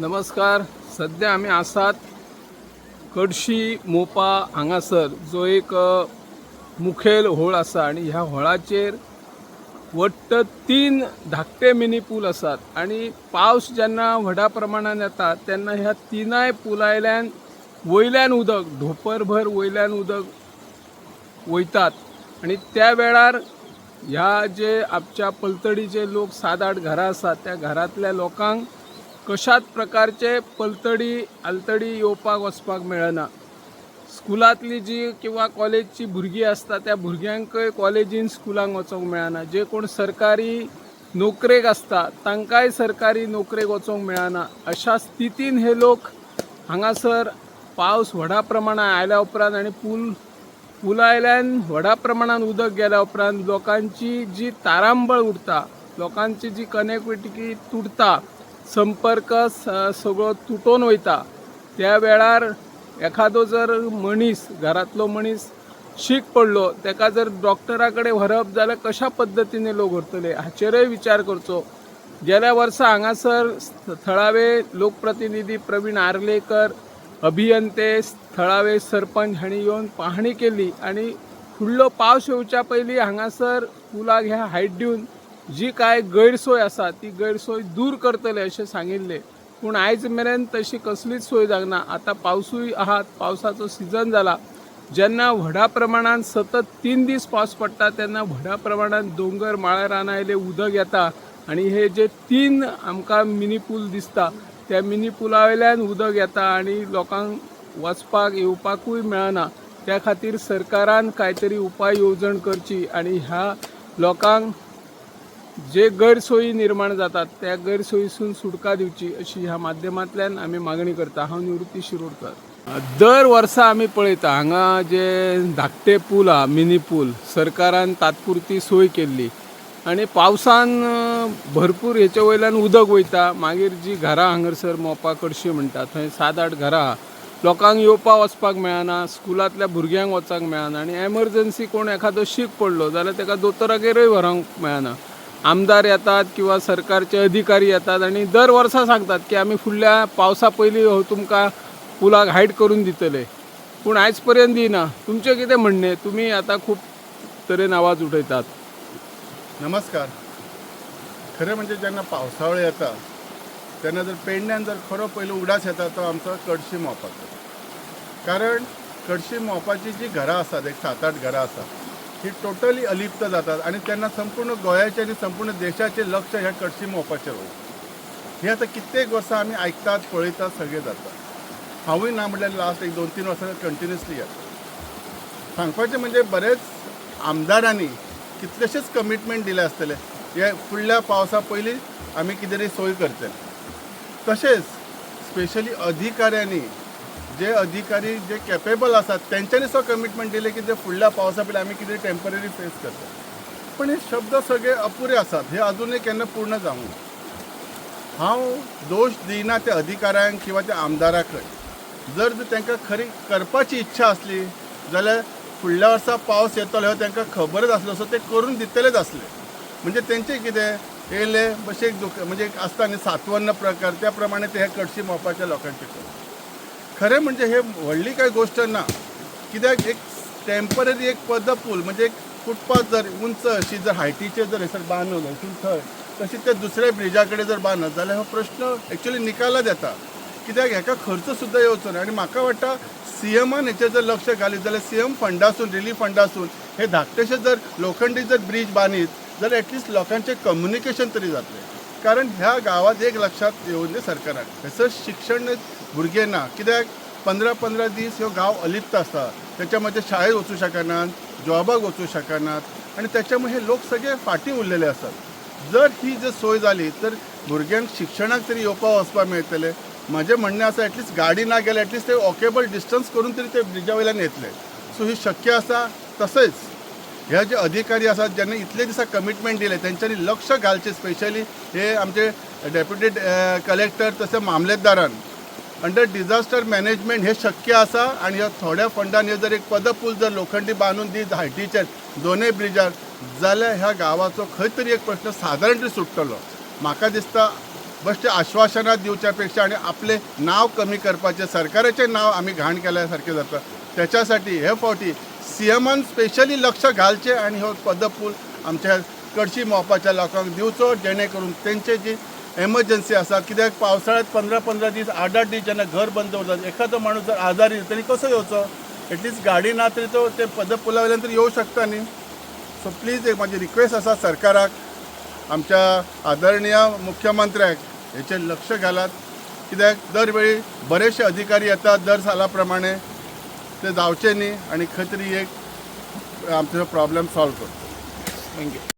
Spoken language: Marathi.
नमस्कार. सध्या आमी आसात कडशी मोपा हांगासर जो एक मुखेल होळ आसा आनी ह्या होळाचेर वट्ट तीन धाकटे मिनी पूल आसात आनी पावस जेन्ना व्हडा प्रमाणान येता तेन्ना ह्या तिनाय पुलायल्यान वयल्यान उदक ढोपरभर वयल्यान उदक वयतात. आणि त्या वेळार ह्या जे आमच्या पलतडीचे लोक सात आठ घरां आसात त्या घरांतल्या लोकांक कशात प्रकारचे पलतडी आलतडी येवपाक वचपाक मेळना स्कुलांतली जी किंवा कॉलेजची भुरगीं आसता त्या भुरग्यांकय कॉलेजीन स्कुलांक वचोंक मेळना. जे कोण सरकारी नोकरेक आसता तांकांय सरकारी नोकरेक वचोंक मेळना. अशा स्थितीन हे लोक हांगासर पावस व्हडा प्रमाणांत आयल्या उपरांत आनी पूल पुलायल्यान व्हडा प्रमाणांत उदक गेल्या उपरांत लोकांची जी तारांबळ उरता लोकांची जी कनेक्टिविटी तुटता संपर्क सगळो तुटोवन वयता त्या वेळार एखादो जर मनीस घरांतलो मनीस शीक पडलो ताका जर डॉक्टरा कडेन व्हरप जाल्यार कशा पद्दतीने लोक व्हरतले हाचेरय विचार करचो. गेल्या वर्सा हांगासर थळावे लोकप्रतिनिधी प्रवीण आर्लेकर अभियंते थळावे सरपंच हांणी येवन पाहणी केली आनी फुडलो पावस येवच्या पयलीं हांगासर पुलाक ह्या हायट दिवन जी काय गैरसोय आसा ती गैरसोय दूर करतले अशें सांगिल्ले पूण आयज मेरेन तशी कसलीच सोय जागना. आतां पावसूय आहात पावसाचो सिजन जाला जेन्ना व्हडा प्रमाणात सतत तीन दीस पावस पडटा तेन्ना व्हडा प्रमाणात दोंगर माळ्या रानां आयले उदक येता. आणि हे जे तीन आमकां मिनी पूल दिसता त्या मिनी पुला वयल्यान उदक येता आणि लोकांक वचपाक येवपाकूय मेळना. त्या खातीर सरकारान कांय उपाय येवजण करची आणि ह्या लोकांक जे गैरसोयी निर्माण जातात त्या गैरसोयीसून सुटका दिवची अशी ह्या माध्यमांतल्यान आमी मागणी करता. हांव निवृत्ती शिरोडकर. दर वर्सा आमी पळयता. हांगा जे धाकटे पूल हा मिनी पूल सरकारान तात्पुरती सोय केल्ली. आणि पावसान भरपूर हेचे वयल्यान उदक वयता. मागीर जी घरां हांगसर मोपा कडशी म्हणटा थंय सात आठ घरां आहा लोकांक येवपाक वचपाक मेळना स्कुलांतल्या भुरग्यांक वचांक मेळना आनी एमर्जन्सी कोण एखादो शीक पडलो जाल्यार ताका दोतोरागेरय व्हरोंक मेळना. आमदार येतात किंवा सरकारचे अधिकारी येतात आणि दर वर्सा सांगतात की आमी फुडल्या पावसा पयलीं हो तुमकां पुलाक हायट करून दितले. पूण आयज पर्यंत दिना तुमचें कितें म्हणणें? तुमी आतां खूब तरेन आवाज उठयतात नमस्कार. खरें म्हणजे जेन्ना पावसाळो येता तेन्ना जर पेडण्यान जर खरो पयलो उडास येता तो आमचो कडशी मोपाचो कारण कडशी मोपाची जी घरां आसात एक सात आठ घरां आसात ही टोटली अलिप्त जातात आणि त्यांना संपूर्ण गोंयाचे आणि संपूर्ण देशाचे लक्ष ह्या कडशी मोपाचेर वयता हे आता कित्येक वर्सां आमी आयकतात पळयतात सगळें जाता हांवूय ना म्हटल्यार लास्ट एक दोन तीन वर्सां कंटिन्युअसली येता सांगपाचें म्हणजे बरेच आमदारांनी कितलेशेच कमिटमेंट दिले आसतले हे फुडल्या पावसा पयलीं आमी कितें तरी सोय करतले तशेंच स्पेशली अधिकाऱ्यांनी जे अधिकारी जे कॅपेबल आसात तेंच्यांनी सो कमिटमेंट दिले की ते फुडल्या पावसा पयलीं आमी कितें टेंपररी फेस करतात पण हे शब्द सगळे अपुरे आसात हे अजूनय केन्ना पूर्ण जावंक ना हांव दोश दिना त्या अधिकाऱ्यांक किंवा त्या आमदाराकडे जर जर तांकां खरी करपाची इच्छा असली जाल्यार फुडल्या वर्सा पावस येतलो हो तांकां खबरच आसलो सो ते करून दितलेच आसले म्हणजे तेंचे कितें? येयले भशेन दुख म्हणजे एक आसता न्ही सातवन्न प्रकार त्या प्रमाणे ते हे कडशी मोपाच्या लोकांचे खरें म्हणजे हे व्हडली कांय गोश्ट ना कित्याक एक टेंपररी एक पद पूल म्हणजे एक फुटपाथ जर उंच अशी जर हायटीचे जर हयसर बांदून हयसून थंय तशी ते दुसऱ्या ब्रिजा कडेन जर बांदत जाल्यार हो प्रश्न एक्चुली निकालात येता. कित्याक हेका खर्च सुद्दां येवचो ना आनी म्हाका वाटता सी एमान हेचेर जर लक्ष घालीत जाल्यार सी एम फंडासून रिलीफ फंडासून हे धाकटेशे जर लोखंडी जर ब्रीज बांदीत जाल्यार एटलिस्ट लोकांचें कम्युनिकेशन तरी जातलें. कारण ह्या गावात एक लक्षात येऊन दे सरकारान. हयसर शिक्षण भुरगे ना कित्याक पंदरा पंदरा दीस ह्यो गांव अलिप्त आसता त्याच्यामध्ये शाळेत वचूं शकनात जॉबाक वचूं शकनात आनी त्याच्यामुळे हे लोक सगळे फाटीं उरलेले आसात जर ही जर सोय जाली तर भुरग्यांक शिक्षणाक तरी येवपाक वचपाक मेळटलें. म्हजें म्हणणें आसा एटलिस्ट गाडी ना गेल्यार एटलिस्ट ते वॉकेबल डिस्टन्स करून तरी ते ब्रिजा वयल्यान येतले. सो ही शक्य आसा? तशेंच ह्या जे अधिकारी आसात ज्यांनी इतले दिसा कमिटमेंट दिले त्यांच्यानी लक्ष घालचे स्पेशली हे आमचे डेप्युटी कलेक्टर तसे मामलेदारान अंडर डिझास्टर मॅनेजमेंट हे शक्य आसा आणि ह्या थोड्या फंडान हे जर एक पदपूल जर लोखंडी बांदून दी हायटीचेर दोनूय ब्रिजार जाल्यार ह्या गावाचो खंय तरी एक प्रश्न सादारण तरी सुट्टलो म्हाका दिसता बश्टे आश्वासनां दिवच्या पेक्षा आणि आपले नाव कमी करपाचे सरकाराचे नाव आम्ही घाण केल्यासारखे जाता. त्याच्यासाठी हे फावटी सी एमान स्पेशली लक्ष घालचे आणि हो पदपूल आमच्या कडशी मोपाच्या लोकांक दिवचो जेणे करून तेंचे जी एमर्जन्सी आसा कित्याक पावसाळ्यात पंदरा पंदरा दीस आठ आठ दीस जेन्ना घर बंद उरतात एखादो माणूस जर आजारी तरी कसो येवचो? एटलिस्ट गाडी ना तरी तो ते पदपुला वयल्यान तरी येवं शकता न्ही? सो प्लीज एक माझी रिक्वेस्ट आसा सरकाराक आमच्या आदरणीय मुख्यमंत्र्याक हेचेर लक्ष घालात. कित्याक दरवेळी बरेचशे अधिकारी येतात दर साला प्रमाणे ते जावचे न्ही आणि खंय तरी एक आमचो प्रॉब्लेम सॉल्व करतो. थँक्यू